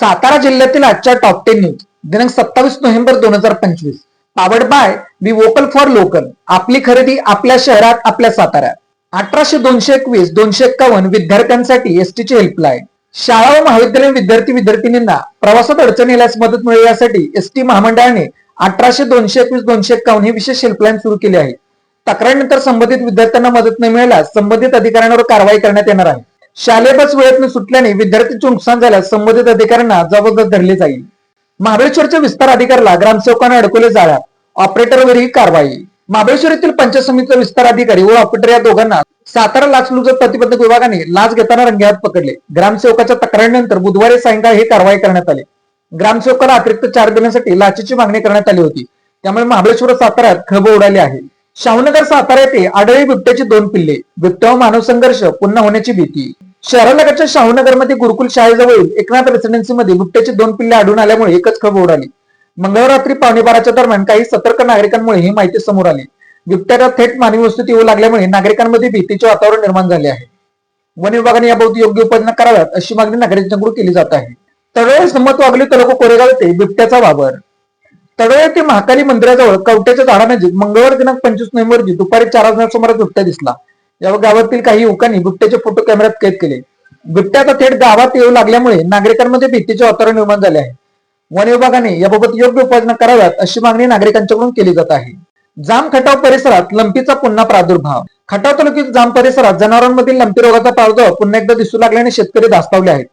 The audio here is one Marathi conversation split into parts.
सातारा जिल्ह्यातील आजच्या टॉप टेन न्यूज दिनांक सत्तावीस नोव्हेंबर दोन हजार पंचवीस. Powered by we vocal for local आपली खरेदी आपल्या शहरात आपल्या साताऱ्यात. अठराशे दोनशे एकवीस दोनशे एक्कावन्न विद्यार्थ्यांसाठी एसटीची हेल्पलाईन शाळा व महाविद्यालयीन विद्यार्थी विद्यार्थिनींना प्रवासात अडचण येण्यास मदत मिळेल यासाठी एसटी महामंडळाने अठराशे दोनशे एकवीस दोनशे एक्कावन्न ही विशेष हेल्पलाईन सुरू केली आहे. तक्रारीनंतर संबंधित विद्यार्थ्यांना मदत न मिळाल्यास संबंधित अधिकाऱ्यांवर कारवाई करण्यात येणार आहे. शालेय बस वेळेत सुटल्याने विद्यार्थ्यांचे नुकसान झाल्यास संबंधित अधिकाऱ्यांना जबाबदार धरले जाईल. महाबळेश्वरच्या विस्तार अधिकाऱ्याला ग्रामसेवकांना अडकवले जाळ्यात ऑपरेटरवरही कारवाई. महाबळेश्वर येथील पंचायत समितीचा विस्तार अधिकारी व ऑपरेटर या दोघांना सातारा लाचलुचक प्रतिबंधक विभागाने लाच घेताना रंगेहात पकडले. ग्रामसेवकाच्या तक्रारीनंतर बुधवारी सायंकाळी ही कारवाई करण्यात आली. ग्रामसेवकाला अतिरिक्त चार देण्यासाठी लाचेची मागणी करण्यात आली होती. त्यामुळे महाबळेश्वर साताऱ्यात खळबळ उडाली आहे. शाहूनगर सातारा येथे आढळी बिबट्याची दोन पिल्ले बिबट्या मानव संघर्ष पुन्हा होण्याची भीती. शहरालगतच्या शाहूनगरमध्ये गुरुकुल शाळेजवळील एकनाथ रेसिडेन्सी मध्ये बिबट्याची दोन पिल्ले आढळून आल्यामुळे एकच खळबळ उडाली. मंगळवार रात्री पावणे बाराच्या दरम्यान काही सतर्क नागरिकांमुळे ही माहिती समोर आली. बिबट्याला थेट मानवी वस्तीत येऊ लागल्यामुळे नागरिकांमध्ये भीतीचे वातावरण निर्माण झाले आहे. वन विभागाने याबाबत योग्य उपाययोजना कराव्यात अशी मागणी नागरिकांकडून केली जात आहे. त्यावेळेस संमत वागली तालुका कोरेगाव येथे बिबट्याचा वावर. तळोळे ते महाकाली मंदिराजवळ कवट्याच्या झाडानजीक मंगळवार दिनांक पंचवीस नोव्हेंबर दुपारी चार वाजण्याच्या सुमारास बिबट्या दिसला. या गावातील काही युवकांनी बिबट्याचे फोटो कॅमेऱ्यात कैद केले. बिबट्याचा थेट गावात येऊ लागल्यामुळे नागरिकांमध्ये भीतीचे वातावरण निर्माण झाले आहे. वन विभागाने याबाबत योग्य उपाययोजना कराव्यात अशी मागणी नागरिकांच्याकडून केली जात आहे. जाम खटाव परिसरात लंपीचा पुन्हा प्रादुर्भाव. खटाव तालुक्यातील जाम परिसरात जनावरांमधील लंपी रोगाचा प्रादुर्भाव पुन्हा एकदा दिसू लागल्याने शेतकरी धास्तावले आहेत.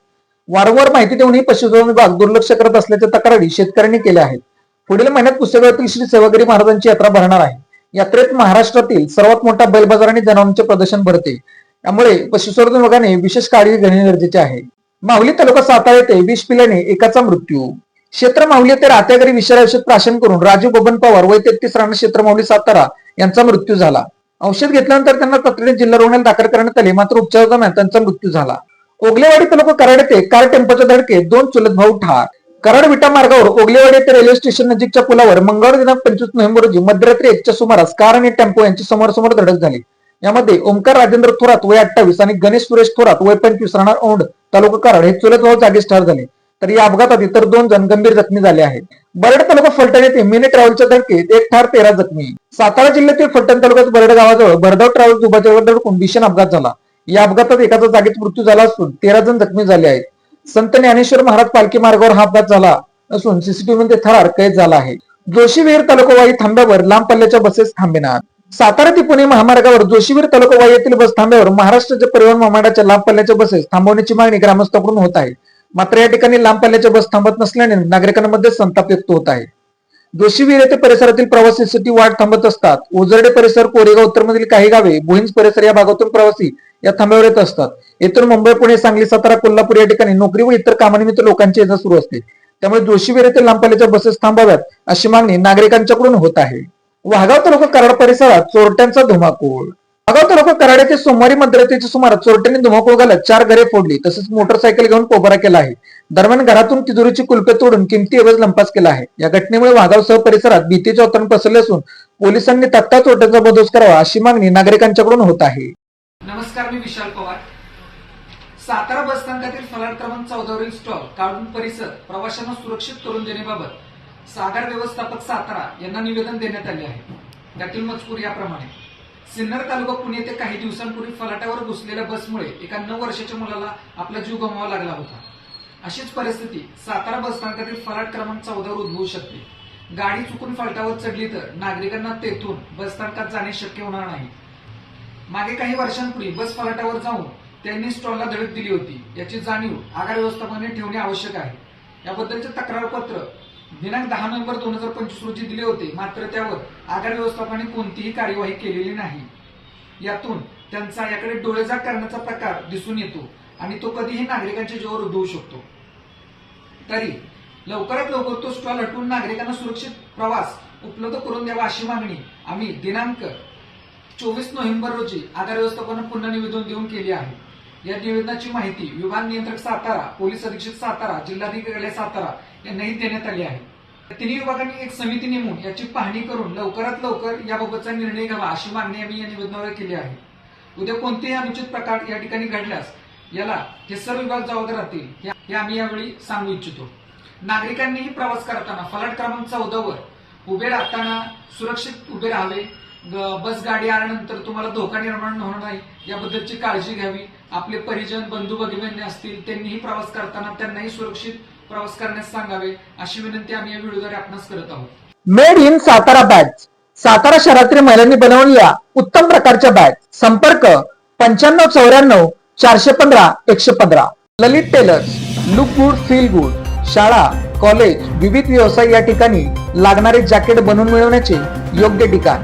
वारंवार माहिती देऊनही पशुधन विभाग दुर्लक्ष करत असल्याच्या तक्रारी शेतकऱ्यांनी केल्या आहेत. पुढील महिन्यात पुस्तकातील श्री सेवागिरी महाराजांची यात्रा भरणार आहे. यात्रेत महाराष्ट्रातील सर्वात मोठा बैल बाजार आणि जनावरांचे प्रदर्शन भरते. त्यामुळे पशुसंवर्धन विभागाने विशेष काळजी घेणे गरजेचे आहे. माहुली तालुका सातारा येथे विष पिल्याने एकाचा मृत्यू. क्षेत्र माहुली येथे रात्यागरी विषारी औषध प्राशन करून राजू बबन पवार व तेहतीस राणा क्षेत्र माहुली सातारा यांचा मृत्यू झाला. औषध घेतल्यानंतर त्यांना तातडीने जिल्हा रुग्णालयात दाखल करण्यात आले. मात्र उपचार दरम्यान त्यांचा मृत्यू झाला. ओगलेवाडी तालुका कराड येथे कार टेम्पोच्या धडके दोन चुलत भाऊ ठार. कराड विटा मार्गावर ओगलेवाडी येथे रेल्वे स्टेशन नजीकच्या पुलावर मंगळवार दिनांक पंचवीस नोव्हेंबर रोजी मध्यरात्री एकच्या सुमारास कार आणि टेम्पो यांची समोरासमोर धडक झाली. यामध्ये ओमकार राजेंद्र थोरात वय अठ्ठावीस आणि गणेश सुरेश थोरात वय पंचवीस राहणार औंड तालुका कराड हे चुलत भाऊ जागीच ठार झाले. तर या अपघातात इतर दोन जण गंभीर जखमी झाले आहेत. बरड तालुका फलटण येथे मिनी ट्रॅव्हलच्या धडकेत एक ठार तेरा जखमी. सातारा जिल्ह्यातील फलटण तालुक्यात बरड गावाजवळ भरधाव ट्रॅव्हल्स दुभाच्यावर धडकून भीषण अपघात झाला. या अपघातात एकाचा जागीच मृत्यू झाला असून तेरा जण जखमी झाले आहेत. संत ज्ञानेश्वर महाराज पालखी मार्गावर हा अपघात झाला असून सीसीटीव्ही मध्ये थरार कैद झाला आहे. जोशीवीर तालुकावाई थांब्यावर लांब पल्ल्याच्या बसेस थांबेनार. सातारा ते पुणे महामार्गावर जोशीवीर तालुकावाई येथील बस थांब्यावर महाराष्ट्राच्या परिवहन महामंडळाच्या लांब पल्ल्याच्या बसेस थांबवण्याची मागणी ग्रामस्थांकडून होत आहे. मात्र या ठिकाणी लांब पल्ल्याच्या बस थांबत नसल्याने नागरिकांमध्ये संताप व्यक्त होत आहे. जोशीवीर येथे परिसरातील प्रवासीसाठी वाट थांबत असतात. ओझरडे परिसर कोरेगाव उत्तरमधील काही गावे भुईंज परिसर या भागातून प्रवासी या थांब्यावर येत असतात. येथून मुंबई पुणे सांगली सातारा कोल्हापूर या ठिकाणी नोकरी व इतर कामानिमित्त लोकांची येजा सुरू असते. त्यामुळे जोशीवीर येथे लांबपालीच्या बसेस थांबाव्यात अशी मागणी नागरिकांच्याकडून होत आहे. वाघाव तालुका कराड परिसरात चोरट्यांचा धुमाकूळ वाघाव तालुका कराड सोमवारी मध्यरात्रीच्या सुमारास चोरट्यांनी धुमाकूळ घालत चार घरे फोडली तसेच मोटरसायकल घेऊन पोबारा केला आहे. दरम्यान घरातून तिजोरीची कुलपे तोडून किमती एवज लंपास केला आहे. या घटनेमुळे वाघावसह परिसरात भीतीचे वातावरण पसरले असून पोलिसांनी तत्काळ चोरट्यांचा बदोस करावा अशी मागणी नागरिकांच्याकडून होत आहे. नमस्कार मी विशाल पवार. सातारा बस स्थानकातील फलाट क्रमांक चौदावरील स्टॉल काढून परिसर प्रवाशांना सुरक्षित करून देण्याबाबत सागर व्यवस्थापक सातारा यांना निवेदन देण्यात आले आहे. त्यातील मजकूर याप्रमाणे. सिन्नर तालुका पुणे येथे काही दिवसांपूर्वी फलाटावर घुसलेल्या बसमुळे एका नऊ वर्षाच्या मुलाला आपला जीव गमवावा लागला होता. अशीच परिस्थिती सातारा बस स्थानकातील फलाट क्रमांक चौदावर उद्भवू शकते. गाडी चुकून फलाटावर चढली तर नागरिकांना तेथून बस स्थानकात जाणे शक्य होणार नाही. मागे काही वर्षांपूर्वी बस फलाटावर जाऊन त्यांनी स्टॉलला धडक दिली होती. याची जाणीव आगार व्यवस्थापनाने ठेवणे आवश्यक आहे. याबद्दलचे तक्रारपत्र दिनांक दहा नोव्हेंबर दोन हजार पंचवीस रोजी दिले होते. मात्र त्यावर आगार व्यवस्थापनाने कोणतीही कार्यवाही केलेली नाही. यातून त्यांचा याकडे डोळेजाग करण्याचा प्रकार दिसून येतो आणि तो कधीही नागरिकांच्या जीवावर उद्भवू शकतो. तरी लवकरात लवकर तो स्टॉल हटवून नागरिकांना सुरक्षित प्रवास उपलब्ध करून द्यावा अशी मागणी आम्ही दिनांक चोवीस नोव्हेंबर रोजी आधार व्यवस्थापन पुन्हा निवेदन देऊन केली आहे. या निवेदनाची माहिती विभाग नियंत्रक सातारा पोलीस अधीक्षक सातारा जिल्हाधिकारी सातारा यांनाही देण्यात आली आहे. तिन्ही विभागांनी एक समिती नेमून याची पाहणी करून लवकरात लवकर याबाबतचा निर्णय घ्यावा अशी मागणी आम्ही या निवेदनावर केली आहे. उद्या कोणतेही अनुचित प्रकार या ठिकाणी घडल्यास याला हे सर्व विभाग जबाबदार राहतील हे- आम्ही यावेळी सांगू इच्छितो. नागरिकांनीही प्रवास करताना फलाट क्रमांक चौदावर उभे राहताना सुरक्षित उभे राहावे बस गाडी आल्यानंतर तुम्हाला धोका निर्माण होणार नाही. याबद्दलची काळजी घ्यावी. आपले परिजन बंधू भगिनी असतील त्यांनीही प्रवास करताना त्यांनाही सुरक्षित प्रवास करण्यास सांगावे. अशी विनंती आम्ही या व्हिडिओद्वारे आपणास करत आहोत. Made in Satara batch. Satara शहरातील महिलांनी बनवलेल्या उत्तम प्रकारच्या बॅग संपर्क पंच्याण्णव चौऱ्याण्णव चारशे पंधरा एकशे पंधरा. Lalit tailors look good feel good. शाळा कॉलेज विविध व्यवसाय या ठिकाणी लागणारे जॅकेट बनवून मिळवण्याचे योग्य ठिकाण.